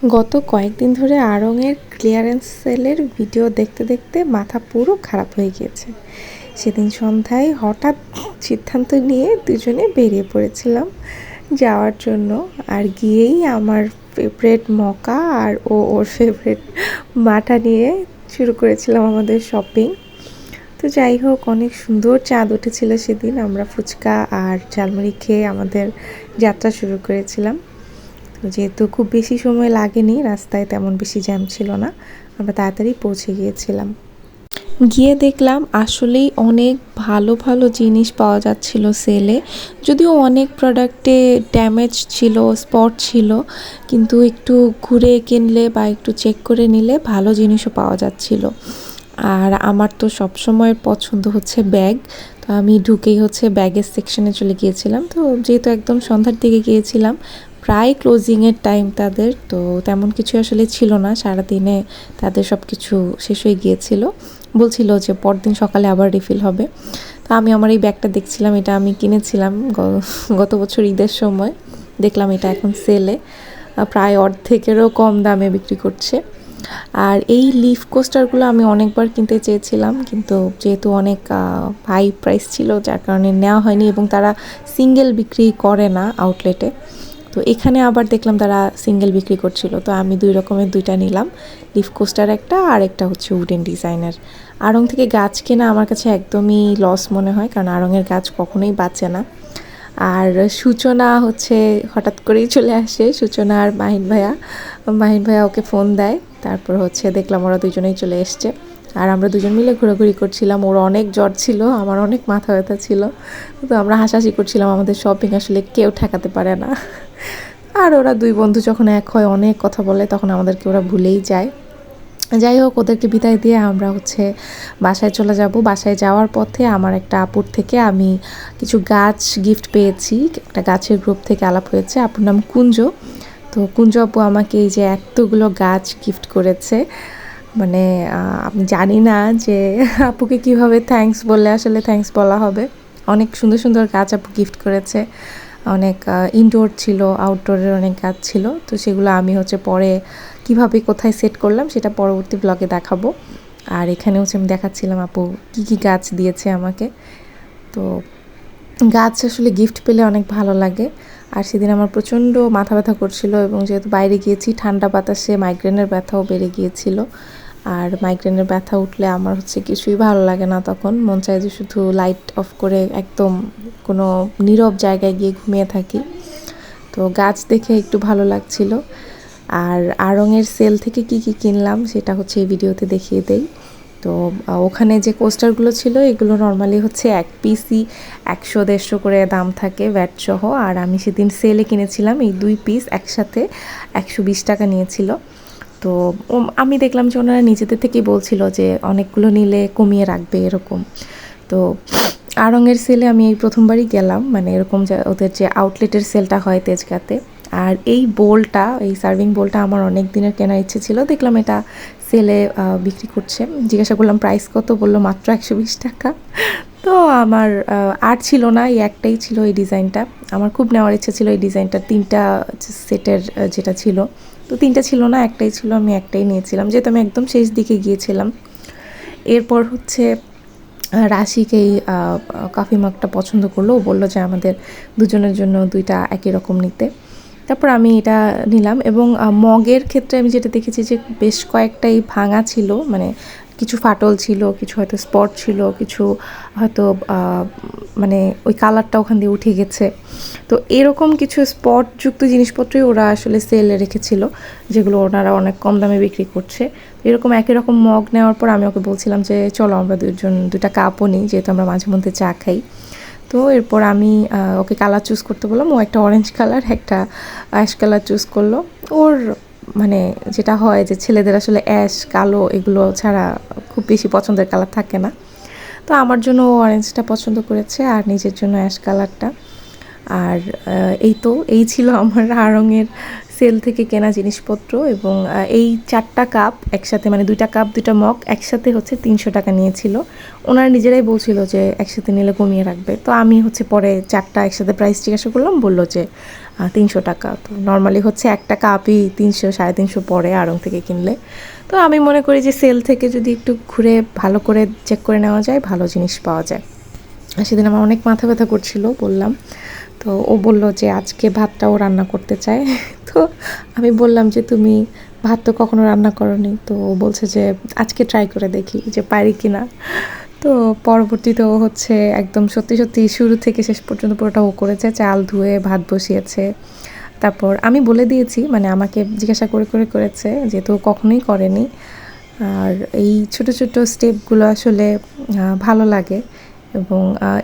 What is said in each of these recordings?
গত কয়েকদিন ধরে আড়ংয়ের ক্লিয়ারেন্স সেলের ভিডিও দেখতে দেখতে মাথা পুরো খারাপ হয়ে গিয়েছে। সেদিন সন্ধ্যায় হঠাৎ সিদ্ধান্ত নিয়ে দুজনে বেরিয়ে পড়েছিলাম যাওয়ার জন্য। আর গিয়েই আমার ফেভারেট মকা আর ও ওর ফেভারেট মাটা নিয়ে শুরু করেছিলাম আমাদের শপিং তো যাই হোক, অনেক সুন্দর চাঁদ উঠেছিল সেদিন। আমরা ফুচকা আর ঝালমুড়ি খেয়ে আমাদের যাত্রা শুরু করেছিলাম। যেহেতু খুব বেশি সময় লাগেনি, রাস্তায় তেমন বেশি জ্যাম ছিল না, আমরা তাড়াতাড়ি পৌঁছে গিয়েছিলাম। গিয়ে দেখলাম আসলেই অনেক ভালো ভালো জিনিস পাওয়া যাচ্ছিল সেলে যদিও অনেক প্রোডাক্টে ড্যামেজ ছিল স্পট ছিল, কিন্তু একটু ঘুরে কিনলে বা একটু চেক করে নিলে ভালো জিনিসও পাওয়া যাচ্ছিল। আর আমার তো সবসময় পছন্দ হচ্ছে ব্যাগ তো আমি ঢুকেই হচ্ছে ব্যাগের সেকশনে চলে গিয়েছিলাম। তো যেহেতু একদম সন্ধ্যার দিকে গিয়েছিলাম প্রায় ক্লোজিংয়ের টাইম তাদের, তো তেমন কিছু আসলে ছিল না। সারাদিনে তাদের সব কিছু শেষ হয়ে গিয়েছিল। বলছিল যে পরদিন সকালে আবার রিফিল হবে। তো আমি আমার এই ব্যাগটা দেখছিলাম, এটা আমি কিনেছিলাম গত বছর ঈদের সময়। দেখলাম এটা এখন সেলে প্রায় অর্ধেকেরও কম দামে বিক্রি করছে। আর এই লিফ কোস্টারগুলো আমি অনেকবার কিনতে চেয়েছিলাম, কিন্তু যেহেতু অনেক হাই প্রাইস ছিল, যার কারণে নেওয়া হয়নি এবং তারা সিঙ্গেল বিক্রি করে না আউটলেটে তো এখানে আবার দেখলাম তারা সিঙ্গেল বিক্রি করছিল। তো আমি দুই রকমের দুইটা নিলাম। লিফ কোস্টার একটা আর একটা হচ্ছে উডেন ডিজাইনার আড়ং থেকে গাছ কেনা আমার কাছে একদমই লস মনে হয়, কারণ আড়ংয়ের গাছ কখনোই বাঁচে না। আর সূচনা হচ্ছে হঠাৎ করেই চলে আসে, সূচনা আর মাহিন ভাইয়া। মাহিন ভাইয়া ওকে ফোন দেয়, তারপর হচ্ছে দেখলাম ওরা দুজনেই চলে এসছে। আর আমরা দুজন মিলে ঘোরাঘুরি করছিলাম, ওর অনেক জ্বর ছিল, আমার অনেক মাথা ব্যথা ছিল। তো আমরা হাসাহাসি করছিলাম, আমাদের শপিং আসলে কেউ ঠেকাতে পারে না। আর ওরা দুই বন্ধু যখন এক হয় অনেক কথা বলে, তখন আমাদেরকে ওরা ভুলেই যায়। যাই হোক, ওদেরকে বিদায় দিয়ে আমরা হচ্ছে বাসায় চলে যাব। বাসায় যাওয়ার পথে আমার একটা আপুর থেকে আমি কিছু গাছ গিফট পেয়েছি। একটা গাছের গ্রুপ থেকে আলাপ হয়েছে। আপুর নাম কুঞ্জ। তো কুঞ্জ আপু আমাকে এই যে এতগুলো গাছ গিফট করেছে। মানে আমি জানি না যে আপুকে কীভাবে থ্যাঙ্কস বললে আসলে থ্যাঙ্কস বলা হবে। অনেক সুন্দর সুন্দর গাছ আপু গিফট করেছে। অনেক ইনডোর ছিল আউটডোরের অনেক গাছ ছিল। তো সেগুলো আমি হচ্ছে পরে কীভাবে কোথায় সেট করলাম সেটা পরবর্তী ব্লগে দেখাবো। আর এখানে হচ্ছে আমি দেখাচ্ছিলাম আপু কী কী গাছ দিয়েছে আমাকে। তো গাছ আসলে গিফট পেলে অনেক ভালো লাগে। আর সেদিন আমার প্রচণ্ড মাথা ব্যথা করছিল এবং যেহেতু বাইরে গিয়েছি, ঠান্ডা বাতাসে মাইগ্রেনের ব্যথাও বেড়ে গিয়েছিল। আর মাইগ্রেনের ব্যথা উঠলে আমার হচ্ছে কিছুই ভালো লাগে না তখন। মন চায় যে শুধু লাইট অফ করে একদম কোনো নীরব জায়গায় গিয়ে ঘুমিয়ে থাকি। তো গাছ দেখে একটু ভালো লাগছিল। আর আড়ংয়ের সেল থেকে কি কি কিনলাম সেটা হচ্ছে এই ভিডিওতে দেখিয়ে দেই। তো ওখানে যে কোস্টারগুলো ছিল, এগুলো নর্মালি হচ্ছে এক পিসই একশো, দেড়শো করে দাম থাকে ভ্যাট সহ। আর আমি সেদিন সেলে কিনেছিলাম, এই দুই পিস একসাথে একশো বিশ টাকা নিয়েছিল। তো আমি দেখলাম যে ওনারা নিজেদের থেকেই বলছিল যে অনেকগুলো নিলে কমিয়ে রাখবে এরকম। তো আড়ংয়ের সেলে আমি এই প্রথমবারই গেলাম মানে এরকম যে ওদের যে আউটলেটের সেলটা হয় তেজগাতে। আর এই বোলটা, এই সার্ভিং বোলটা আমার অনেক দিনের কেনার ইচ্ছে ছিল। দেখলাম এটা সেলে বিক্রি করছে। জিজ্ঞাসা করলাম প্রাইস কত? বলল, মাত্র একশো বিশ টাকা। তো আমার আর ছিল না, এই একটাই ছিল এই ডিজাইনটা আমার খুব নেওয়ার ইচ্ছে ছিল এই ডিজাইনটা তিনটা সেটের যেটা ছিল। তো তিনটা ছিল না, একটাই ছিল, আমি একটাই নিয়েছিলাম। যেহেতু আমি একদম শেষ দিকে গিয়েছিলাম। এরপর হচ্ছে রাশিক এই কফি মাগটা পছন্দ করল। ও বলল যে আমাদের দুজনের জন্য দুইটা একই রকম নিতে। তারপর আমি এটা নিলাম এবং মগের ক্ষেত্রে আমি যেটা দেখেছি যে বেশ কয়েকটাই ভাঙা ছিল। মানে কিছু ফাটল ছিল, কিছু হয়তো স্পট ছিল, কিছু হয়তো মানে ওই কালারটা ওখান দিয়ে উঠে গেছে। তো এরকম কিছু স্পটযুক্ত জিনিসপত্রই ওরা আসলে সেলে রেখেছিল, যেগুলো ওনারা অনেক কম দামে বিক্রি করছে। এরকম একই রকম মগ নেওয়ার পর আমি ওকে বলছিলাম যে, চলো আমরা দুজন দুটা কাপও নিই, যেহেতু আমরা মাঝে মধ্যে চা খাই। তো এরপর আমি ওকে কালার চুজ করতে বললাম। ও একটা অরেঞ্জ কালার একটা অ্যাশ কালার চুজ করল। ওর মানে যেটা হয় যে ছেলেদের আসলে অ্যাশ, কালো এগুলো ছাড়া খুব বেশি পছন্দের কালার থাকে না। তো আমার জন্য অরেঞ্জটা পছন্দ করেছে আর নিজের জন্য অ্যাশ কালারটা আর এই তো, এই ছিল আমার আড়ঙের সেল থেকে কেনা জিনিসপত্র এবং এই চারটা কাপ একসাথে মানে দুইটা কাপ, দুইটা মগ একসাথে হচ্ছে তিনশো টাকা নিয়েছিল। ওনারা নিজেরাই বলছিল যে একসাথে নিলে কমিয়ে রাখবে। তো আমি হচ্ছে পরে চারটা একসাথে প্রাইস জিজ্ঞাসা করলাম, বলল যে তিনশো টাকা। তো নর্মালি হচ্ছে একটা কাপই তিনশো, সাড়ে তিনশো পরে আড়ং থেকে কিনলে। তো আমি মনে করি যে সেল থেকে যদি একটু ঘুরে ভালো করে চেক করে নেওয়া যায়, ভালো জিনিস পাওয়া যায়। সেদিন আমার অনেক মাথা ব্যথা করছিল, বললাম। তো ও বলল যে, আজকে ভাতটাও রান্না করতে চায়। তো আমি বললাম যে, তুমি ভাত তো কখনো রান্না করনি। তো ও বলছে যে, আজকে ট্রাই করে দেখি যে পারি কি না তো পরবর্তীতে ও হচ্ছে একদম সত্যি সত্যি শুরু থেকে শেষ পর্যন্ত পুরোটা ও করেছে, চাল ধুয়ে ভাত বসিয়েছে। তারপর আমি বলে দিয়েছি মানে আমাকে জিজ্ঞাসা করে করে করেছে যেহেতু কখনোই করেনি। আর এই ছোট ছোট স্টেপগুলো আসলে ভালো লাগে। এবং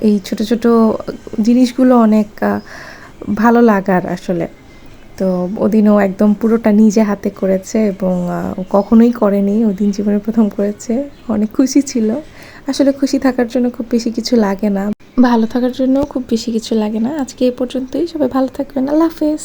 এই ছোট ছোট জিনিসগুলো অনেক ভালো লাগার আসলে। তো ওদিনও একদম পুরোটা নিজে হাতে করেছে এবং কখনোই করেনি। ওদিন জীবনে প্রথম করেছে। অনেক খুশি ছিল। আসলে খুশি থাকার জন্য খুব বেশি কিছু লাগে না। ভালো থাকার জন্য খুব বেশি কিছু লাগে না। আজকে এই পর্যন্তই। সবাই ভালো থাকবেন। আল্লাহ হাফেজ।